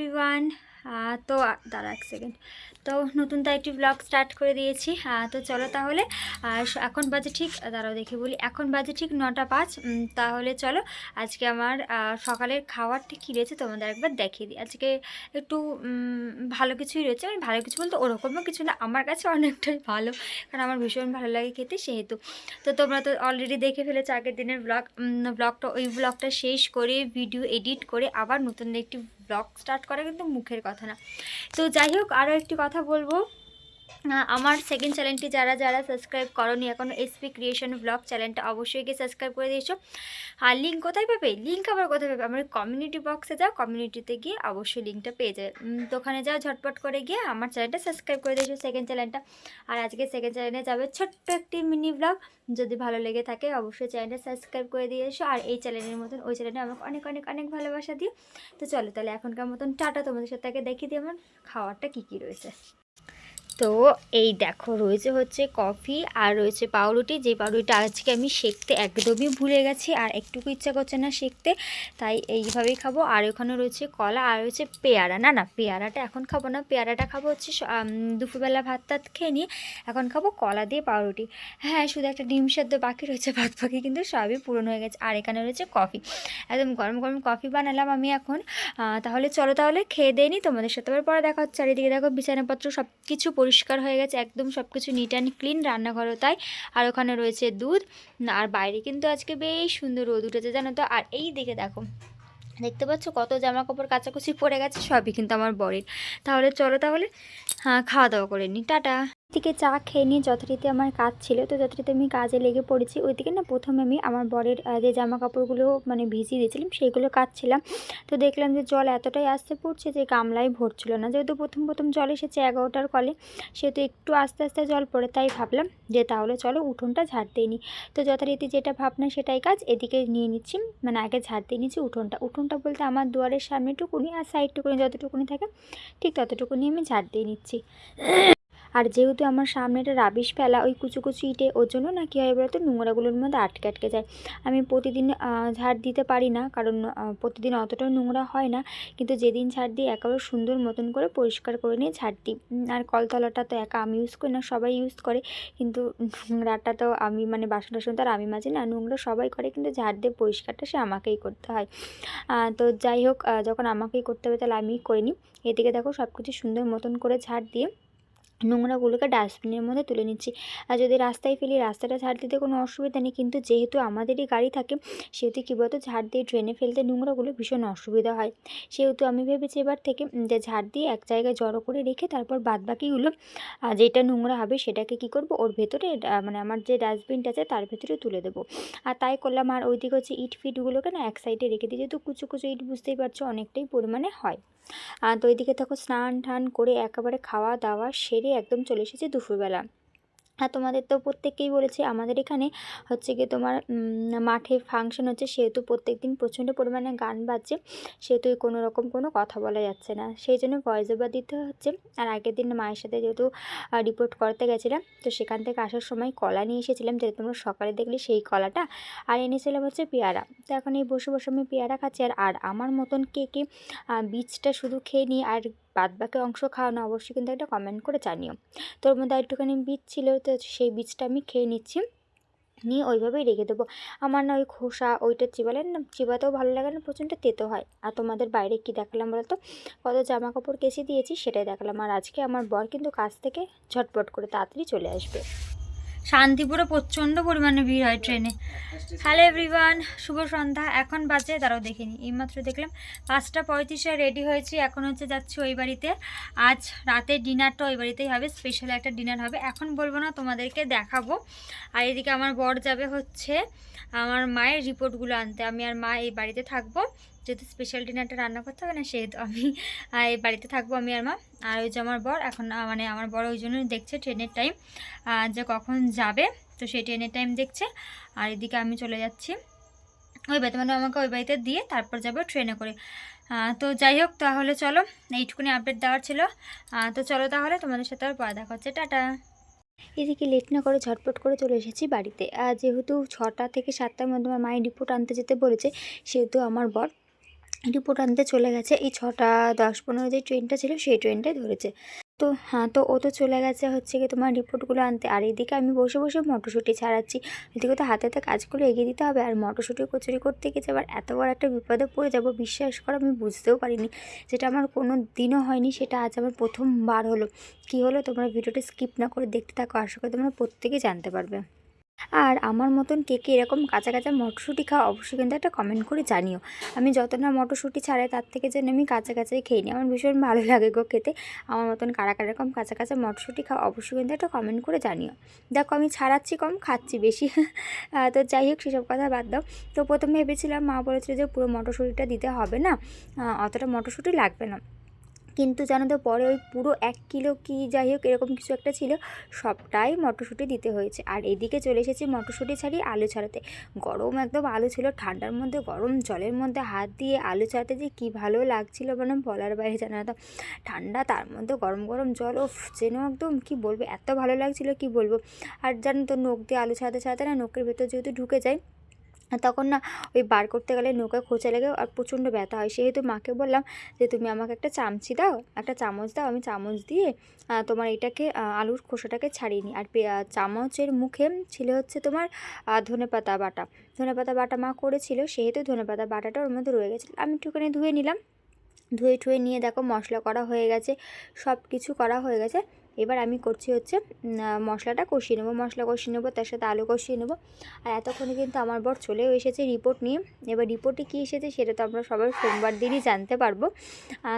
Everyone তো দাঁড়া এক সেকেন্ড তো, নতুন তো একটি ব্লগ স্টার্ট করে দিয়েছি। তো চলো তাহলে এখন বাজে ঠিক দাঁড়াও দেখে বলি। এখন বাজে ঠিক নটা পাঁচ তাহলে চলো, আজকে আমার সকালের খাবারটা কী রয়েছে তোমাদের একবার দেখিয়ে দিই। আজকে একটু ভালো কিছুই রয়েছে। মানে ভালো কিছু বলতে ওরকমও কিছু না, আমার কাছে অনেকটাই ভালো, কারণ আমার ভীষণ ভালো লাগে খেতে সেহেতু। তো তোমরা তো অলরেডি দেখে ফেলেছো আগের দিনের ব্লগ ব্লগটা ওই ব্লগটা শেষ করে ভিডিও এডিট করে আবার নতুন একটি ব্লগ স্টার্ট করা কিন্তু মুখের কথা না। তো যাই হোক আরও একটি কথা বলব। আমার সেকেন্ড চ্যানেলটি যারা যারা সাবস্ক্রাইব করনি এখন এসপি ক্রিয়েশন ব্লগ চ্যানেলটা অবশ্যই গিয়ে সাবস্ক্রাইব করে দিয়েছ। আর লিঙ্ক কোথায় পাবে? লিঙ্ক আবার কোথায় পাবে? আমার কমিউনিটি বক্সে যাও কমিউনিটিতে গিয়ে অবশ্যই লিঙ্কটা পেয়ে যাবে। তো ওখানে যাও, ঝটপট করে গিয়ে আমার চ্যানেলটা সাবস্ক্রাইব করে দিয়েছ সেকেন্ড চ্যানেলটা আর আজকে সেকেন্ড চ্যানেলে যাবে ছোট্ট একটি মিনি ব্লগ যদি ভালো লেগে থাকে অবশ্যই চ্যানেলটা সাবস্ক্রাইব করে দিয়ে এসো আর এই চ্যানেলের মতন, ওই চ্যানেলে আমাকে অনেক অনেক অনেক ভালোবাসা দিও। তো চলো তাহলে এখনকার মতন টাটা। তোমাদের সাথে দেখিয়ে দিই আমার খাওয়ারটা কী কী রয়েছে। তো এই দেখো, রয়েছে হচ্ছে কফি আর রয়েছে পাউরুটি। যে পাউরুটিটা আজকে আমি শেখতে একদমই ভুলে গেছি আর একটুকু ইচ্ছা করছে না শেখতে তাই এইভাবেই খাব। আর ওখানে রয়েছে কলা আর রয়েছে পেয়ারা। না না, পেয়ারাটা এখন খাব না। পেয়ারাটা খাব হচ্ছে দুপুরবেলা ভাত টাত খেয়ে নিয়ে এখন খাব কলা দিয়ে পাউরুটি। হ্যাঁ শুধু একটা ডিম সেদ্ধ বাকি রয়েছে, ভাত বাকি কিন্তু সবই পূরণ হয়ে গেছে। আর এখানে রয়েছে কফি। একদম গরম গরম কফি বানালাম আমি এখন। তাহলে চলো তাহলে খেয়ে দেয়নি তোমাদের সাথে আবার পরে দেখা হচ্ছে। চারিদিকে দেখো বিছানাপত্র সব কিছু পরিষ্কার হয়ে গেছে, একদম সব কিছু নিট অ্যান্ড ক্লিন রান্নাঘরও তাই। আর ওখানে রয়েছে দুধ, আর বাইরে কিন্তু আজকে বেশ সুন্দর রোদ উঠেছে, জানো তো? আর এই দিকে দেখো, দেখতে পাচ্ছ কত জামা কাপড় কাচাকুচি পড়ে গেছে, সবই কিন্তু আমার বরের। তাহলে চলো তাহলে হ্যাঁ খাওয়া দাওয়া করে নিই টাটা। দিকে চা খেয়ে নিয়ে যথারীতি আমার কাজ ছিল, তো যথারীতি আমি কাজে লেগে পড়েছি। ওইদিকে না প্রথমে আমি আমার বরের যে জামা কাপড়গুলো মানে ভিজিয়ে দিয়েছিলাম, সেইগুলো কাচ্ছিলাম। তো দেখলাম যে জল এতটাই আসতে পড়ছে যে গামলায় ভরছিল না। যেহেতু প্রথম প্রথম জল এসেছে এগারোটার কলে, সেহেতু একটু আস্তে আস্তে জল পড়ে, তাই ভাবলাম যে তাহলে চলো উঠোনটা ঝাড় দিয়ে নিই। তো যথারীতি যেটা ভাবনা সেটাই কাজ, এদিকে নিয়ে নিচ্ছি মানে আগে ঝাড় দিয়ে নিচ্ছি উঠোনটা। উঠোনটা বলতে আমার দুয়ারের সামনেটুকুনি আর সাইডটুকুনি যতটুকুনি থাকে, ঠিক ততটুকুনি আমি ঝাড় দিয়ে নিচ্ছি। আর যেহেতু আমার সামনেটা রাবিশ ফেলা, ওই কুচু কুচু ইটে, ওর জন্য না কী হয় বলতো, নোংরাগুলোর মধ্যে আটকে আটকে যায়। আমি প্রতিদিন ঝাড় দিতে পারি না, কারণ প্রতিদিন অতটাও নোংরা হয় না। কিন্তু যেদিন ঝাড় দিই, একেবারে সুন্দর মতন করে পরিষ্কার করে নিয়ে ঝাড় দিই। আর কলতলাটা তো একা আমি ইউজ করি না, সবাই ইউজ করে। কিন্তু নোংরাটা তো আমি মানে বাসন টাসন তো আর আমি মাঝে না, নোংরা সবাই করে, কিন্তু ঝাড় দিয়ে পরিষ্কারটা সে আমাকেই করতে হয়। তো যাই হোক যখন আমাকেই করতে হবে, তাহলে আমিই করে নিই। এদিকে দেখো সব কিছু সুন্দর মতন করে ঝাড় দিয়ে নোংরাগুলোকে ডাস্টবিনের মধ্যে তুলে নিচ্ছি। আর যদি রাস্তায় ফেলি রাস্তাটা ঝাড় দিতে কোনো অসুবিধা নেই। কিন্তু যেহেতু আমাদেরই গাড়ি থাকে সেহেতু কী বলতো ঝাড় দিয়ে ড্রেনে ফেলতে নোংরাগুলো ভীষণ অসুবিধা হয়। সেহেতু আমি ভেবেছি এবার থেকে যে ঝাড় দিয়ে এক জায়গায় জড়ো করে রেখে তারপর বাদবাকিগুলো আহ, যেটা নোংরা হবে সেটাকে কী করব ওর ভেতরে মানে আমার যে ডাস্টবিনটা আছে তার ভেতরে তুলে দেবো। আর তাই করলাম। আর ওইদিকে হচ্ছে ইট ফিটগুলোকে না এক সাইডে রেখে দিই। যেহেতু কুচো কুচো ইট বুঝতেই পারছ অনেকটাই পরিমাণে হয়। তো এদিকে তখন স্নান টান করে একেবারে খাওয়া দাওয়া সেরে একদম চলে এসেছি দুপুরবেলা। আর তোমাদের তো প্রত্যেককেই বলেছি, আমাদের এখানে হচ্ছে গিয়ে তোমার মাঠে ফাংশন হচ্ছে, সেহেতু প্রত্যেক দিন প্রচণ্ড পরিমাণে গান বাজছে, সেহেতু কোনো রকম কোনো কথা বলা যাচ্ছে না। সেই জন্য ভয়েস ওভার দিতে হচ্ছে, আর আগের দিন মায়ের সাথে যেহেতু রিপোর্ট করতে গেছিলাম, তো সেখান থেকে আসার সময় কলা নিয়ে এসেছিলাম, যেটা তোমরা সকালে দেখলে সেই কলাটা, আর এনেছিলাম হচ্ছে পেয়ারা। তো এখন এই বসে বসে আমি পেয়ারা খাচ্ছি, আর আর আমার মতন কে কে বীজটা শুধু খেয়ে নিই, আর বাদ বাকি অংশ খাওয়ানো অবশ্যই কিন্তু একটা কমেন্ট করে জানিও। তোর মধ্যে একটুখানি বীজ ছিল, তো সেই বীজটা আমি খেয়ে নিচ্ছি। নিয়ে ওইভাবেই রেখে দেবো। আমার না ওই খোসা, ওইটা চিবালেন না, চিবাতেও ভালো লাগে না, প্রচণ্ড তেতো হয়। আর তোমাদের বাইরে কি দেখালাম বলতো? কত জামা কাপড় কেচে দিয়েছি সেটাই দেখালাম। আর আজকে আমার বর কিন্তু কাছ থেকে ঝটপট করে তাড়াতাড়ি চলে আসবে। শান্তিপুরে প্রচণ্ড পরিমাণে ভিড় হয় ট্রেনে। হ্যালো এভরিওয়ান শুভ সন্ধ্যা। এখন বাজে, দাঁড়াও দেখিনি এইমাত্র দেখলাম পাঁচটা পঁয়ত্রিশে রেডি হয়েছি। এখন হচ্ছে যাচ্ছি ওই বাড়িতে। আজ রাতের ডিনারটা ওই বাড়িতেই হবে। স্পেশাল একটা ডিনার হবে। এখন বলব না, তোমাদেরকে দেখাবো। আর এদিকে আমার বর যাবে হচ্ছে আমার মায়ের রিপোর্টগুলো আনতে। আমি আর মা এই বাড়িতে থাকব। যেহেতু স্পেশাল ডিনারটা রান্না করতে হবে, না সেহেতু আমি এই বাড়িতে থাকব আমি আর মা। আর ওই যে আমার বর, এখন মানে আমার বড় ওই জন্য দেখছে ট্রেনের টাইম যে কখন যাবে। তো সেই ট্রেনের টাইম দেখছে, আর এদিকে আমি চলে যাচ্ছি। ওই বাড়িতে মানে আমাকে ওই বাড়িতে দিয়ে তারপর যাব ট্রেনে করে। তো যাই হোক, তাহলে চলো, এইটুকুনি আপডেট দেওয়ার ছিল। তো চলো তাহলে তোমাদের সাথে আর পরে দেখা হচ্ছে। টাটা! এদিকে লেট না করে ঝটপট করে চলে এসেছি বাড়িতে। আর যেহেতু ছটা থেকে সাতটার মধ্যে আমার মায়ের রিপোর্ট আনতে যেতে বলেছে, সেহেতু আমার বর রিপোর্ট আনতে চলে গেছে। এই ছটা, দশ, পনেরো যে ট্রেনটা ছিল, সেই ট্রেনটাই ধরেছে। তো হ্যাঁ তো ও তো চলে গেছে হচ্ছে কি তোমার রিপোর্টগুলো আনতে। আর এদিকে আমি বসে বসে মটরশুঁটি ছাড়াচ্ছি। এদিকে তো হাতে হাতে কাজগুলো এগিয়ে দিতে হবে। আর মটরশুঁটি কচুরি করতে গেছে আবার এত বড় একটা বিপদে পড়ে যাব, বিশ্বাস করো, আমি বুঝতেও পারিনি। যেটা আমার কোনো দিনও হয়নি, সেটা আজ আমার প্রথমবার হলো। কি হলো তোমরা ভিডিওটা স্কিপ না করে দেখতে থাকো। আশা করি তোমরা প্রত্যেকেই জানতে পারবে। আর আমার মতন কে কে এরকম কাঁচা কাঁচা মটরশুঁটি খাওয়া অবশ্যই কিন্তু একটা কমেন্ট করে জানিও। আমি যত না মটরশুঁটি ছাড়াই তার থেকে যেন আমি কাঁচা কাঁচাই খেয়ে নিই। আমার ভীষণ ভালো লাগে গো খেতে। আমার মতন কারা কারা এরকম কাঁচা কাঁচা মটরশুঁটি খাওয়া অবশ্যই কিন্তু একটা কমেন্ট করে জানিও। দেখো আমি ছাড়াচ্ছি কম, খাচ্ছি বেশি। তো যাই হোক, সেসব কথা বাদ দাও। তো প্রথমে ভেবেছিলাম, মা বলেছিল যে পুরো মটরশুঁটিটা দিতে হবে না। অতটা মটরশুঁটি লাগবে না। কিন্তু জানো তো, পরে ওই পুরো এক কিলো কি যাই হোক এরকম কিছু একটা ছিল, সবটাই মটরশুঁটি দিতে হয়েছে। আর এদিকে চলে এসেছি মটরশুঁটি ছাড়িয়ে আলু ছাড়াতে। গরম একদম আলু ছিল, ঠান্ডার মধ্যে, গরম জলের মধ্যে হাত দিয়ে আলু ছাড়াতে যে কী ভালো লাগছিল মানে বলার বাইরে জানা তো। ঠান্ডা, তার মধ্যে গরম গরম জল ও যেন একদম কি বলব, এত ভালো লাগছিল কি বলব। আর জানো তো, নখ দিয়ে আলু ছাড়াতে ছাড়াতে না, নখের ভেতর যেহেতু ঢুকে যায় তখন না ওই বার করতে গেলে নৌকা খোঁচা লেগে আর প্রচণ্ড ব্যথা হয়। সেহেতু মাকে বললাম যে, তুমি আমাকে একটা চামচি দাও, একটা চামচ দাও, আমি চামচ দিয়ে তোমার এটাকে আলুর খোসাটাকে ছাড়িয়ে নিই। আর চামচের মুখে ছিল হচ্ছে তোমার ধনে পাতা বাটা। ধনে পাতা বাটা মা করেছিল, সেহেতু ধনে পাতা বাটাটা ওর মধ্যে রয়ে গেছিল। আমি একটুখানি ধুয়ে নিলাম। ধুয়ে ঠুয়ে নিয়ে দেখো মশলা করা হয়ে গেছে সব কিছু করা হয়ে গেছে। এবার আমি করছি হচ্ছে মশলাটা কষিয়ে নেব। মশলা কষিয়ে নেব, তার সাথে আলু কষিয়ে নেব। আর এতক্ষণে কিন্তু আমার বর চলেও এসেছে রিপোর্ট নিয়ে। এবার রিপোর্টে কী এসেছে সেটা তো আমরা সবাই সোমবার দিনই জানতে পারব।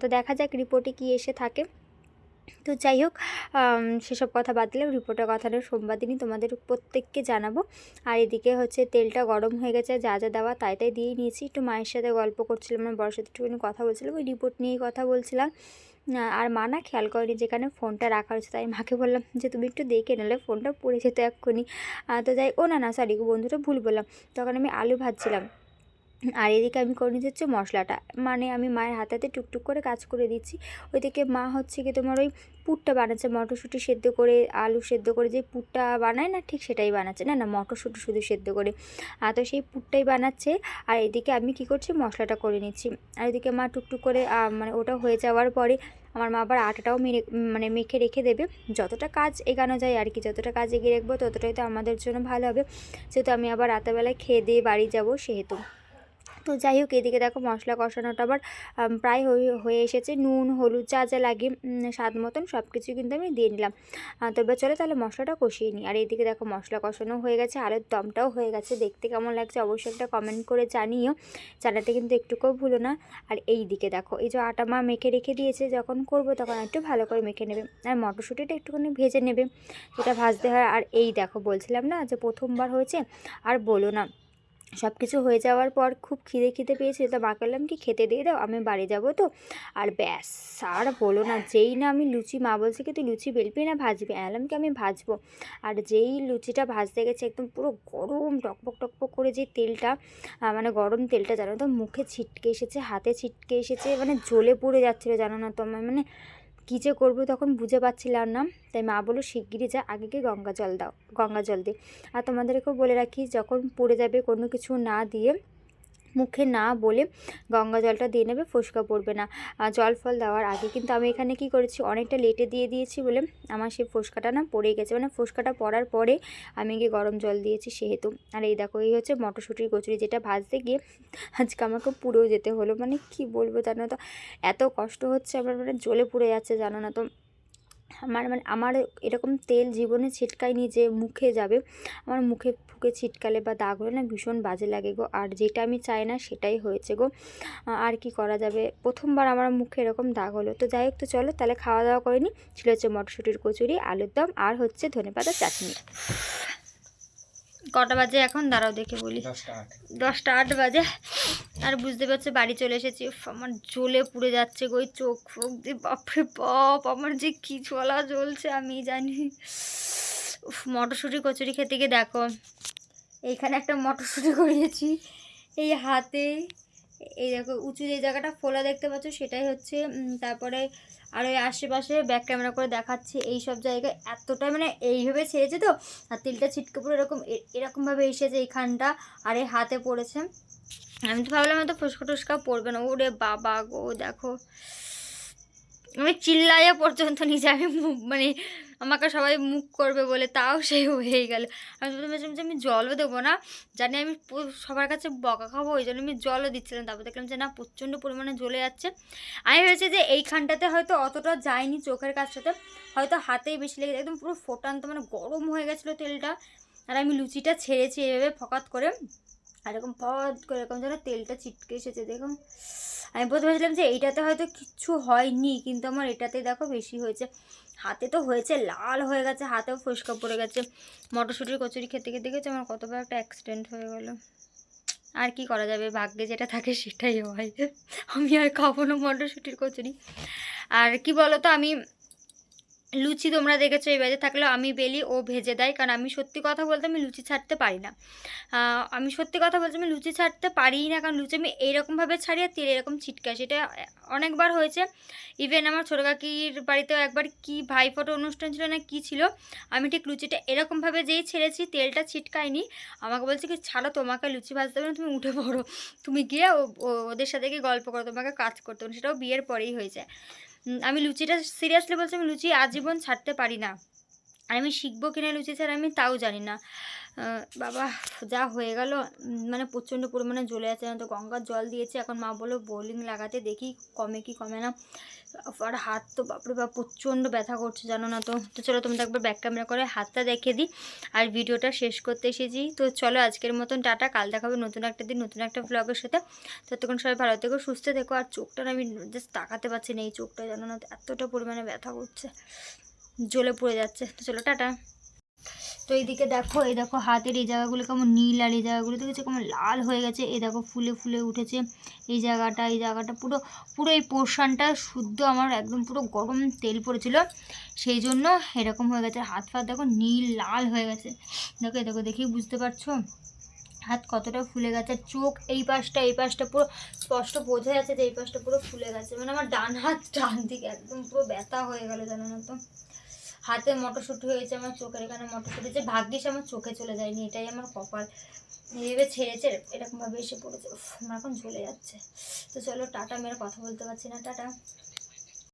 তো দেখা যাক রিপোর্টে কী এসে থাকে। তো যাই হোক সেসব কথা বাদ দিলাম। রিপোর্টের কথাটা সোমবার দিনই তোমাদের প্রত্যেককে জানাব। আর এদিকে হচ্ছে তেলটা গরম হয়ে গেছে, যা যা দেওয়া তাই তাই দিয়ে নিয়েছি। একটু মায়ের সাথে গল্প করছিলাম, আমার বড় সাথে একটুখানি কথা বলছিলাম, ওই রিপোর্ট নিয়েই কথা বলছিলাম। আর মা না খেয়াল করেনি যেখানে ফোনটা রাখা হয়েছে। তাই মাকে বললাম যে, তুমি একটু দেখে নিলে ফোনটা পড়ে যেত এক্ষুনি। তো যাই, ও না না সরি বন্ধুটা ভুল বললাম। তখন আমি আলু ভাজছিলাম। আর এদিকে আমি করে নিতে হচ্ছে মশলাটা। মানে আমি মায়ের হাতে হাতে টুকটুক করে কাজ করে দিচ্ছি। ওইদিকে মা হচ্ছে কি তোমার ওই পুরটা বানাচ্ছে, মটরশুঁটি সেদ্ধ করে, আলু সেদ্ধ করে, যে পুরটা বানায় না, ঠিক সেটাই বানাচ্ছে। না না, মটরশুঁটি শুধু সেদ্ধ করে। আর তো সেই পুরটাই বানাচ্ছে। আর এদিকে আমি কি করছি, মশলাটা করে নিচ্ছি। আর এদিকে মা টুকটুক করে মানে ওটা হয়ে যাওয়ার পরে আমার মা আবার আটাটাও মেরে মানে মেখে রেখে দেবে। যতটা কাজ এগানো যায় আর কি, যতটা কাজ এগিয়ে রাখব, ততটাই তো আমাদের জন্য ভালো হবে। যেহেতু আমি আবার রাতেরবেলায় খেয়ে দিয়ে বাড়ি যাব, সেহেতু। তো যাই হোক এদিকে দেখো মশলা কষানোটা আবার প্রায় হয়ে এসেছে। নুন হলুদ চা যা লাগে স্বাদ মতন সব কিছু কিন্তু আমি দিয়ে নিলাম। আহ, তো এবার চলো তাহলে মশলাটা কষিয়ে নিই। আর এইদিকে দেখো মশলা কষানো হয়ে গেছে আলুর দমটাও হয়ে গেছে। দেখতে কেমন লাগছে অবশ্যই একটা কমেন্ট করে জানিও। জানাতে কিন্তু একটুকুও ভুলো না। আর এই দিকে দেখো এই যে আটা মা মেখে রেখে দিয়েছে যখন করব তখন একটু ভালো করে মেখে নেবে। আর মটরশুঁটিটা একটুখানি ভেজে নেবে যেটা ভাজতে হয়। আর এই দেখো বলছিলাম না যে প্রথমবার হয়েছে আর বলো না। সব কিছু হয়ে যাওয়ার পর খুব খিদে খিদে পেয়েছে, তো মা বললাম, কি খেতে দিয়ে দাও, আমি বাড়ি যাব তো। আর ব্যাস, আর বলো না, যেই না আমি লুচি, মা বলছে কি, তুই লুচি বেলবি না, ভাজবি? এলাম কি, আমি ভাজবো। আর যেই লুচিটা ভাজতে গেছে, একদম পুরো গরম টকপক টকপক করে যে তেলটা মানে গরম তেলটা, জানো তো, মুখে ছিটকে এসেছে, হাতে ছিটকে এসেছে মানে জ্বলে পুড়ে যাচ্ছিল, জানো না তো আমার মানে কী যে করব তখন বুঝে পাচ্ছিলাম না। তাই মা বলো শিগগিরই যা, আগে গিয়ে গঙ্গা জল দাও, গঙ্গা জল দিই আর তোমাদেরকেও বলে রাখি, যখন পড়ে যাবে কোনো কিছু না দিয়ে মুখে না বলে গঙ্গা জলটা দিয়ে নেবে, ফোসকা পড়বে না। জল ফল দেওয়ার আগে কিন্তু আমি এখানে কি করেছি, অনেকটা লেটে দিয়ে দিয়েছি বলে আমার সেই ফোসকাটা না পড়ে গেছে। মানে ফোসকাটা পড়ার পরে আমি গিয়ে গরম জল দিয়েছি সেহেতু। আর এই দেখো, এই হচ্ছে মটরশুঁটির কচুরি, যেটা ভাজতে গিয়ে আজকে আমাকে পুড়েও যেতে হলো। মানে কি বলব জানো তো, এত কষ্ট হচ্ছে আমার মানে জ্বলে পুড়ে যাচ্ছে, জানো না তো। আমার মানে আমার এরকম তেল জীবনে ছিটকায়নি যে মুখে যাবে। আমার মুখে ফুকে ছিটকালে বা দাগ হলে না ভীষণ বাজে লাগে গো। আর যেটা আমি চাই না সেটাই হয়েছে গো। আর কি করা যাবে? প্রথমবার আমার মুখে এরকম দাগ হলো। তো যাই হোক তো চলো তাহলে খাওয়া দাওয়া করে নিই ছিল হচ্ছে মটরশুঁটির কচুরি আলুর দম আর হচ্ছে ধনেপাতা চাটনি। কটা বাজে এখন? দাঁড়াও দেখে বলি। দশটা আট বাজে। আর বুঝতে পারছ, বাড়ি চলে এসেছি। আমার জ্বলে পুড়ে যাচ্ছে গো চোখ ফোক দিয়ে, বাপরে বাপ, আমার যে কি জ্বলা জ্বলছে আমি জানি। উফ, মটরশুঁটি কচুরি খেতে গিয়ে দেখো, এইখানে একটা মটরশুঁটি করিয়েছি। এই হাতে, এই দেখো, উঁচু যে জায়গাটা ফোলা দেখতে পাচ্ছ, সেটাই হচ্ছে তারপরে আর ওই আশেপাশে ব্যাক ক্যামেরা করে দেখাচ্ছি এই সব জায়গায়। এতটা মানে এইভাবে ছেড়েছে তো, আর তিলটা ছিটকে পুরো এরকম এরকমভাবে এসেছে এইখানটা, আর এই হাতে পড়েছে। আমি তো ভাবলাম হয়তো ফুসকা টুসকা পড়বে না। ওরে বাবা গো, দেখো। আমি চিল্লাইয়া পর্যন্ত নিজে আমি মানে আমাকে সবাই মুখ করবে বলে তাও সেই হয়ে গেল। আমি ভেবেছিলাম যে আমি জলও দেবো না, জানি আমি সবার কাছে বকা খাব, ওই জন্য আমি জলও দিচ্ছিলাম। তারপর দেখলাম যে না, প্রচণ্ড পরিমাণে জ্বলে যাচ্ছে। আমি ভেবেছি যে এইখানটাতে হয়তো অতটা যায়নি চোখের কাছটাতে। হয়তো হাতেই বেশি লেগে একদম পুরো ফোটান্ত মানে গরম হয়ে গেছিল তেলটা। আর আমি লুচিটা ছেড়েছি এভাবে ফকাত করে। আর এরকম ফট করে এরকম যেন তেলটা ছিটকে এসেছে, দেখুন। আমি প্রথমে ভাবছিলাম যে এইটাতে হয়তো কিচ্ছু হয়নি, কিন্তু আমার এটাতে দেখো বেশি হয়েছে। হাতে তো হয়েছে, লাল হয়ে গেছে, হাতেও ফুসকা পড়ে গেছে। মটরশুঁটির কচুরি খেতে খেতে গেছে আমার কতবার একটা অ্যাক্সিডেন্ট হয়ে গেল। আর কি করা যাবে, ভাগ্যে যেটা থাকে সেটাই হয়। আমি আর খাব না মটরশুঁটির কচুরি। আর কি বলো তো আমি লুচি তোমরা দেখেছ এই বাজে থাকলেও আমি বেলি, ও ভেজে দেয়। কারণ আমি সত্যি কথা বলতে আমি লুচি ছাড়তে পারি না। আমি সত্যি কথা বলছি আমি লুচি ছাড়তে পারিই না, কারণ লুচি আমি এইরকমভাবে ছাড়ি আর তেল এরকম ছিটকা সেটা অনেকবার হয়েছে। ইভেন আমার ছোটো কাকির বাড়িতেও একবার কি ভাইফোঁটো অনুষ্ঠান ছিল না কি ছিল, আমি ঠিক লুচিটা এরকমভাবে যেই ছেড়েছি, তেলটা ছিটকায়নি। আমাকে বলছে কি, ছাড়ো, তোমাকে লুচি ভাজতে হবে না, তুমি উঠে পড়ো। তুমি গিয়ে ওদের সাথে গিয়ে গল্প করো, তোমাকে কাজ করতে হবে। সেটাও বিয়ের পরেই হয়েছে। আমি লুচিটা সিরিয়াসলি বলছি আমি লুচি আজীবন ছাড়তে পারি না। আমি শিখব কিনা লুচি ছাড়া আমি তাও জানি না। বাবা, যা হয়ে গেল মানে প্রচণ্ড পরিমাণে জ্বলে আছে না তো, গঙ্গার জল দিয়েছে, এখন মা বলল বোলিং লাগাতে দেখি কমে কি কমে না। আর হাত তো, বাপরে বাপ, প্রচণ্ড ব্যথা করছে জানো না তো। তো চলো তোমাদের একবার ব্যাক ক্যামেরা করে হাতটা দেখে দিই, আর ভিডিওটা শেষ করতে এসেছি। তো চলো আজকের মতন টাটা, কাল দেখাবে নতুন একটা দিন, নতুন একটা ব্লগের সাথে। ততক্ষণ সবাই ভালো থেকো, সুস্থ থেকো, আর চোখটা আমি জাস্ট তাকাতে পারছি না এই চোখটা জানো না এতটা পরিমাণে ব্যথা করছে। জ্বলে পড়ে যাচ্ছে। তো চলো, টাটা। তো এইদিকে দেখো, এই দেখো হাতের এই জায়গাগুলো কেমন নীল আর এই জায়গাগুলো দেখেছ কেমন লাল হয়ে গেছে। এই দেখো ফুলে ফুলে উঠেছে এই জায়গাটা এই জায়গাটা পুরো পুরো এই পোর্শনটা শুদ্ধ আমার একদম পুরো গরম তেল পড়েছিল। সেই জন্য এরকম হয়ে গেছে। হাত ফাত দেখো নীল, লাল হয়ে গেছে। দেখো দেখো, দেখেই বুঝতে পারছ? হাত কতটা ফুলে গেছে। চোখ এই পাশটা এই পাশটা পুরো স্পষ্ট বোঝা যাচ্ছে যে এই পাশটা পুরো ফুলে গেছে। মানে আমার ডান হাত ডান দিকে একদম পুরো ব্যথা হয়ে গেল জানো না তো। হাতে মটরশুঁটি হয়েছে আমার চোখের, এখানে মটরশুঁটি যে ভাগ্যিস আমার চোখে চলে যায়নি, এটাই আমার কপাল। এইভাবে ছেড়েছে, এরকমভাবে এসে পড়েছে। আমার এখন চলে যাচ্ছে। তো চলো, টাটা মেরে কথা বলতে পারছি না। টাটা।